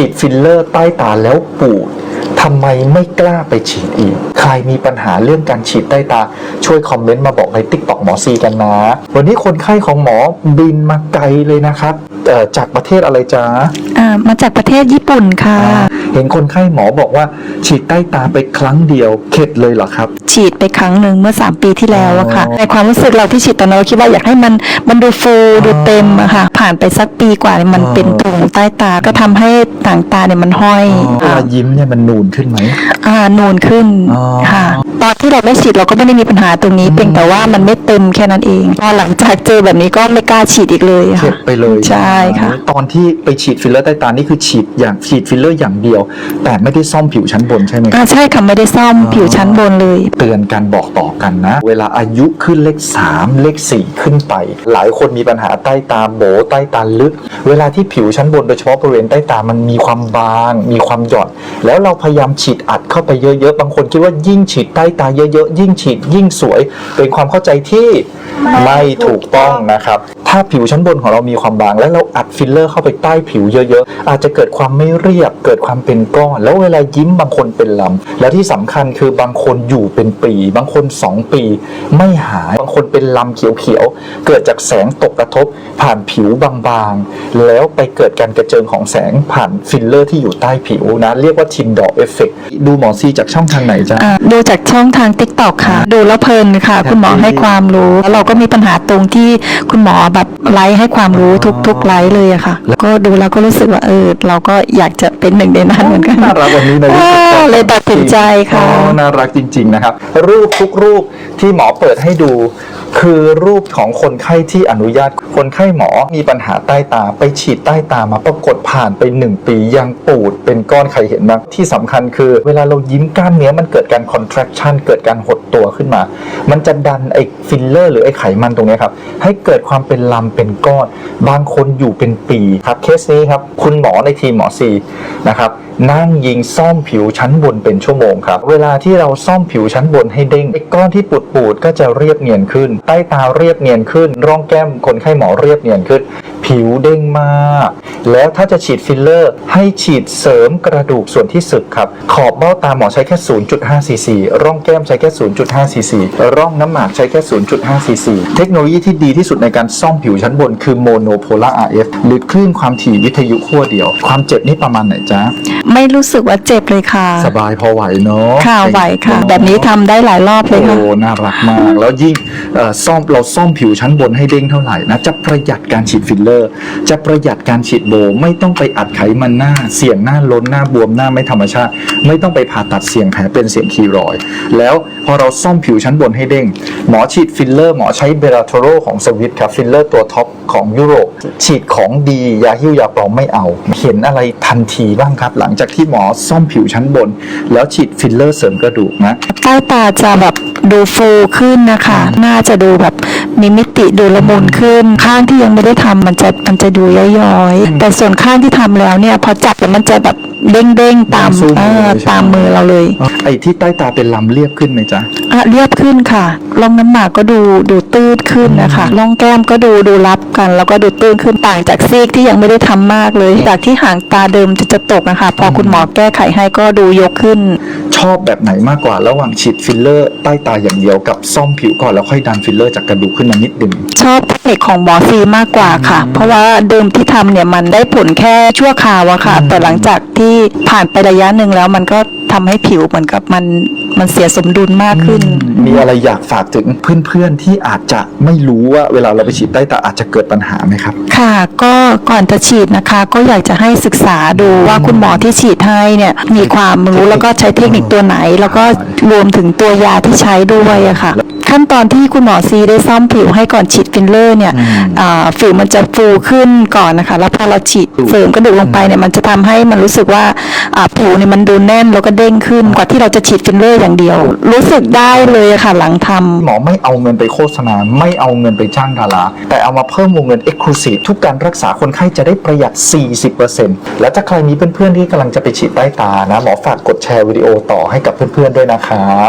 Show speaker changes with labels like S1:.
S1: ฉีดฟิลเลอร์ใต้ตาแล้วปูดทำไมไม่กล้าไปฉีดอีก ใครมีปัญหาเรื่องการฉีดใต้ตา ช่วยคอมเมนต์มาบอกในติ๊กต็อกหมอซีกันนะ วันนี้คนไข้ของหมอบินมาไกลเลยนะครับ เอ่อจากประเทศอะไรจ๊ะ
S2: อ่ามาจากประเทศญี่ปุ่นค่ะ
S1: เห็นคนไข้หมอบอกว่า ฉีดใต้ตาไปครั้งเดียวเข็ดเลยเหรอครับ
S2: ฉีดไปครั้งหนึ่งเมื่อ 3 ปีที่แล้วอะค่ะ
S1: อ๋อ
S2: ในความรู้สึกเราที่ฉีดตอนนั้นเราคิดว่าอยากให้มันมันดูฟูดูเต็มอะค่ะ ผ่านไปสักปีกว่าเนี่ยมัน
S1: อ๋อ
S2: เป็นตุ่มใต้ตาก็ทำให้ต่างตาเนี่ยมันห้อย
S1: เวลายิ้มเนี่ยมันนูนขึ้นไหม
S2: อ่านูนขึ้น
S1: อ๋อ
S2: ค่ะ ตอนที่เราไม่ฉีดเราก็ไม่ได้มีปัญหาตรงนี้เพียงแต่ว่ามันไม่เต็มแค่นั้นเองพอหลังจากเจอแบบนี้ก็ไม่กล้าฉีดอีกเลยอะ
S1: เข็
S2: ค่ะ
S1: ดไปเลย
S2: ใช่ค่ะ
S1: ตอนที่ไปฉีดฟิลเลอร์ใต้ตานี่คือฉีดอย่างฉีดฟิลเลอร์อย่างเดียว แต่ไม่ได้ซ่อมผิวชั้นบนใช่ไหม
S2: อ่าใช่ค่ะไม่ได้ซ่อมผิวชั้นบนเลย
S1: เตือนการบอกต่อกันนะ เวลาอายุขึ้นเลข 3 เลข 4 ขึ้นไป หลายคนมีปัญหาใต้ตาโบใต้ตาลึก เวลาที่ผิวชั้นบนโดยเฉพาะบริเวณใต้ตามันมีความบาง มีความหย่อน แล้วเราพยายามฉีดอัดเข้าไปเยอะๆบางคนคิดว่ายิ่งฉีดใต้ตาเยอะๆยิ่งฉีดยิ่งสวยเป็นความเข้าใจที่ไม่ถูกต้องนะครับ ถ้าผิวชั้นบนของเรามีความบาง แล้วเราอัดฟิลเลอร์เข้าไปใต้ผิวเยอะๆ อาจจะเกิดความไม่เรียบ เกิดความเป็นก้อน แล้วเวลายิ้มบางคนเป็นลำ แล้วที่สำคัญคือบางคนอยู่เป็นปี บางคน 2 ปี ไม่หาย บางคนเป็นลำเขียวๆ เกิดจากแสงตกกระทบ ผ่านผิวบางๆ แล้วไปเกิดการกระเจิงของแสงผ่านฟิลเลอร์ที่อยู่ใต้ผิวนะเรียกว่าทินดอร์เอฟเฟกดูหมอซีจากช่องทางไหนจ๊ะ
S2: ดูจากช่องทางติ๊กต็อกค่ะ ดูแล้วเพลินค่ะ
S1: คุ
S2: ณหมอให้ความรู้แล้วเราก็มีปัญหาตรงที่คุณหมอแบบไลฟ์ให้ความรู้ทุกทุกไลฟ์เลยอะค่ะก็ดูแล้วก็รู้สึกว่าเออเราก็อยากจะเป็นหนึ่งในนั้นเหมือนกัน
S1: น่ารักวันนี้นะ
S2: อ่าเลยตัดสินใจค่ะ
S1: อ๋อน่ารักจริง ๆนะครับ รูปทุกรูปที่หมอเปิดให้ดู คือรูปของคนไข้ที่อนุญาตคนไข้หมอมีปัญหาใต้ตา ไปฉีดใต้ตามาปรากฏผ่านไป 1 ปียังปูดเป็นก้อนใครเห็นบ้างที่สำคัญคือเวลาเรายิ้มกล้ามเนื้อมันเกิดการ contraction เกิดการหดตัวขึ้นมา มันจะดันไอ้ฟิลเลอร์หรือไอ้ไขมันตรงเนี้ยครับให้เกิดความเป็นลำเป็นก้อน บางคนอยู่เป็นปีครับเคสนี้ครับคุณหมอในทีมหมอซีนะครับนั่งยิงซ่อมผิวชั้นบนเป็นชั่วโมงครับ เวลาที่เราซ่อมผิวชั้นบนให้เด้งไอ้ก้อนที่ปูดปูดก็จะเรียบเนียนขึ้น ใต้ตาเรียบเนียนขึ้น ร่องแก้มคนไข้หมอเรียบเนียนขึ้น ผิวเด้งมาก แล้วถ้าจะฉีดฟิลเลอร์ ให้ฉีดเสริมกระดูกส่วนที่สึกครับ ขอบเบ้าตาหมอใช้แค่ 0.5ซีซีร่องแก้มใช้แค่ 0.5ซีซีร่องน้ำหมากใช้แค่ 0.5ซีซีเทคโนโลยีที่ดีที่สุดในการซ่อมผิวชั้นบนคือโมโนโพลาร์ RF หรือคลื่นความถี่วิทยุขั้วเดียว ความเจ็บนี่ประมาณไหนจ๊ะ
S2: ไม่รู้สึกว่าเจ็บเลยค่ะ
S1: สบายพอไหวเนาะ
S2: ค่ะไหวค่ะ แบบนี้ทำได้หลายรอบเลย
S1: โอ้
S2: ค่ะ
S1: น่ารักมาก แล้วยิ่งเอ่อ ซ่อมเราซ่อมผิวชั้นบนให้เด้งเท่าไหร่นะจะประหยัดการฉีดฟิลเลอร์ จะประหยัดการฉีดโบไม่ต้องไปอัดไขมันหน้าเสี่ยงหน้าล้นหน้าบวมหน้าไม่ธรรมชาติ ไม่ต้องไปผ่าตัดเสี่ยงแผลเป็นเสี่ยงคีรอย แล้วพอเราซ่อมผิวชั้นบนให้เด้ง หมอฉีดฟิลเลอร์หมอใช้เบลาโทโรของสวิตครับฟิลเลอร์ตัวท็อปของยุโรป ฉีดของดียาหิ้วยาปลอมไม่เอา เห็นอะไรทันทีบ้างครับ หลังจากที่หมอซ่อมผิวชั้นบน แล้วฉีดฟิลเลอร์เสริมกระดูกนะ
S2: ใต้ตาจะแบบ ดูฟูขึ้นนะคะ น่าจะดูแบบมีมิติดูละมุนขึ้น ข้างที่ยังไม่ได้ทำมันจะมันจะดูย้อยๆแต่ส่วนข้างที่ทำแล้วเนี่ยพอจับแล้วมันจะแบบ เด้งๆตาม
S1: สู้มือ
S2: เออ
S1: เลยใช่ไหม
S2: ตามมือเราเลย
S1: ไอ้ที่ใต้ตาเป็นลำเรียบขึ้นไหมจ๊ะ
S2: อะเรียบขึ้นค่ะร่องน้ำหมากก็ดูดูตื้นขึ้นนะคะร่องแก้มก็ดูดูรับกัน แล้วก็ดูตื้นขึ้นต่างจากซีกที่ยังไม่ได้ทำมากเลย จากที่หางตาเดิมจะจะตกนะคะพอคุณหมอแก้ไขให้ก็ดูยกขึ้น
S1: ชอบแบบไหนมากกว่าระหว่างฉีดฟิลเลอร์ใต้ตาอย่างเดียวกับซ่อมผิวก่อนแล้วค่อยดันฟิลเลอร์จากกระดูกขึ้นมานิดหนึ่ง
S2: ชอบเทคนิคของหมอซีมากกว่าค่ะ เพราะว่าเดิมที่ทำเนี่ยมันได้ผลแค่ชั่วคราวอะค่ะ
S1: อืม
S2: แต่หลังจากที่ผ่านไประยะหนึ่งแล้วมันก็ทำให้ผิวเหมือนกับมันมันเสียสมดุลมากขึ้น
S1: มีอะไรอยากฝากถึงเพื่อนๆที่อาจจะไม่รู้ว่าเวลาเราไปฉีดใต้ตาอาจจะเกิดปัญหาไหมครับ
S2: ค่ะก็ก่อนจะฉีดนะคะ ก็อยากจะให้ศึกษาดูว่าคุณหมอที่ฉีดให้เนี่ยมีความรู้แล้วก็ใช้เทคนิคตัวไหน แล้วก็รวมถึงตัวยาที่ใช้ด้วยอะค่ะ ขั้นตอนที่คุณหมอซีได้ซ่อมผิวให้ก่อนฉีดฟิลเลอร์เนี่ย
S1: อืม
S2: อ่าผิวมันจะฟูขึ้นก่อนนะคะ แล้วพอเราฉีดเสริมกระดูกลงไปเนี่ยมันจะทำให้มันรู้สึกว่าอ่าผิวเนี่ยมันดูแน่นแล้วก็เด้งขึ้นกว่าที่เราจะฉีดฟิลเลอร์อย่างเดียว รู้สึกได้เลยอะค่ะหลังทำ
S1: หมอไม่เอาเงินไปโฆษณา ไม่เอาเงินไปจ้างดาราแต่เอามาเพิ่มวงเงิน Exclusive ทุกการรักษาคนไข้จะได้ประหยัด 40%และถ้าใครมีเพื่อนๆที่กำลังจะไปฉีดใต้ตานะหมอฝากกดแชร์วิดีโอต่อให้กับเพื่อนๆด้วยนะครับ